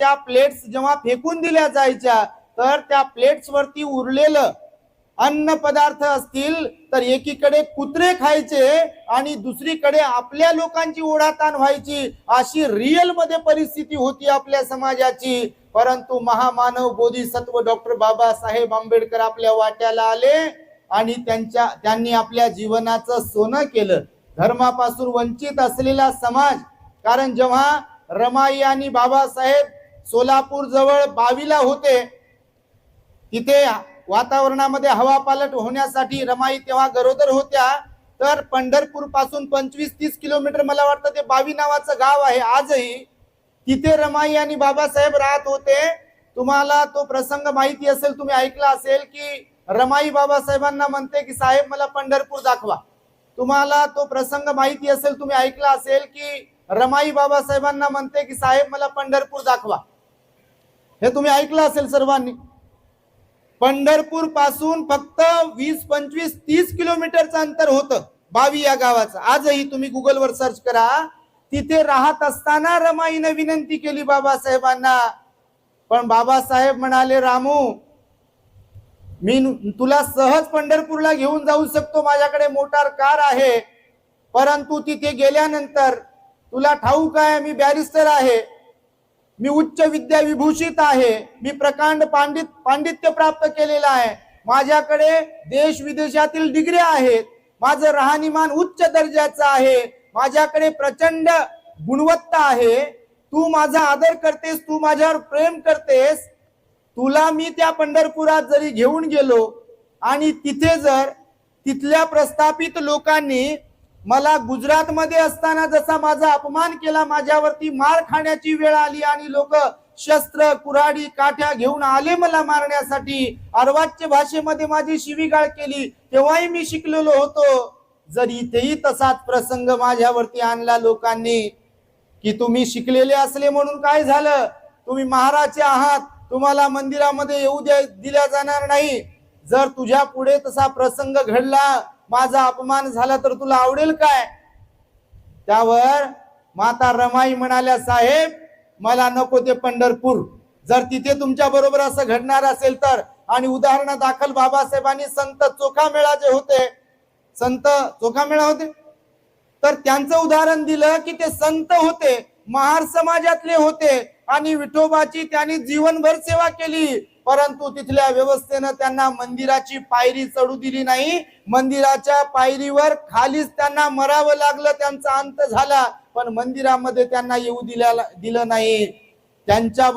त्या प्लेट्स जेव्हा फेकून दिल्या जायच्या तर त्या प्लेट्स वरती उरलेलं अन्न पदार्थ असतील तर एकीकडे कुत्रे खायचे आणि दुसरीकडे आपल्या लोकांची ओढाताण व्हायची. अशी रिअलमध्ये परिस्थिती होती आपल्या समाजाची. परंतु महामानव बोधिसत्व डॉक्टर बाबासाहेब आंबेडकर आपल्या वाट्याला आले आणि त्यांच्या त्यांनी आपल्या जीवनाचं सोनं केलं. धर्मापासून वंचित असलेला समाज कारण जेव्हा रमाई आणि बाबासाहेब सोलापूर जवळ बावीला होते. तिथे वातावरणामध्ये हवा पालट होण्यासाठी रमाई तेव्हा गरोदर होत्या. तर पंढरपूरपासून पंचवीस तीस किलोमीटर मला वाटतं ते बावी नावाचं गाव आहे. आजही तिथे रमाई आणि बाबासाहेब राहत होते. तुम्हाला तो प्रसंग माहिती असेल तुम्ही ऐकला असेल की रमाई बाबासाहेबांना म्हणते की साहेब मला पंढरपूर दाखवा. तुम्हाला तो प्रसंग माहिती असेल तुम्ही ऐकला असेल की रमाई बाबासाहेबांना म्हणते की साहेब मला पंढरपूर दाखवा. हे तुम्ही ऐकलं असेल सर्वांनी. पंढरपूरपासून फक्त वीस पंचवीस तीस किलोमीटरचं अंतर होतं बावी या गावाचं. आजही तुम्ही गुगलवर सर्च करा. तिथे राहत असताना रमाईनं विनंती केली बाबासाहेबांना. पण बाबासाहेब म्हणाले रामू मी नु- तुला सहज पंढरपूरला घेऊन जाऊ शकतो. माझ्याकडे मोटार कार आहे. परंतु तिथे गेल्यानंतर तुला ठाऊक आहे मी बॅरिस्टर आहे. मी उच्च विद्या विभूषित आहे. मी प्रकांड पांडित पांडित्य प्राप्त केलेलं आहे. माझ्याकडे देश विदेशातील डिग्री आहेत. माझं राहणीमान उच्च दर्जाचं आहे. माझ्याकडे प्रचंड गुणवत्ता आहे. तू माझा आदर करतेस तू माझ्यावर प्रेम करतेस. तुला मी त्या पंढरपुरात जरी घेऊन गेलो आणि तिथे जर तिथल्या प्रस्थापित लोकांनी मला गुजरातमध्ये असताना जसा माझा अपमान केला माझ्यावरती मार खाण्याची वेळ आली आणि लोक शस्त्र कुऱ्हाडी काठ्या घेऊन आले मला मारण्यासाठी. अर्वाच्य भाषेमध्ये माझी शिवीगाळ केली. तेव्हाही मी शिकलेलो होतो. जर इथेही तसाच प्रसंग माझ्यावरती आणला लोकांनी की तुम्ही शिकलेले असले म्हणून काय झालं? तुम्ही महाराजचे आहात. तुम्हाला मंदिरामध्ये येऊ द्या दिल्या जाणार नाही. जर तुझ्या पुढे तसा प्रसंग घडला माझा अपमान झाला तर तुला आवडेल काय? त्यावर माता रमाई म्हणाल्या साहेब मला नको ते पंढरपूर. जर तिथे तुमच्या बरोबर असं घडणार असेल तर. आणि उदाहरण दाखल बाबासाहेबांनी संत चोखामेळा जे होते संत चोखामेळा होते तर त्यांचं उदाहरण दिलं की ते संत होते महार समाजातले होते आणि विठोबाची त्यांनी जीवनभर सेवा केली. परंतु तिथल्या व्यवस्थेनं त्यांना मंदिराची पायरी चढू दिली नाही. मंदिराच्या पायरीवर खालीच त्यांना मरावं लागलं त्यांचा अंत झाला. पण मंदिरामध्ये त्यांना येऊ दिल्या दिलं नाही. त्यांच्या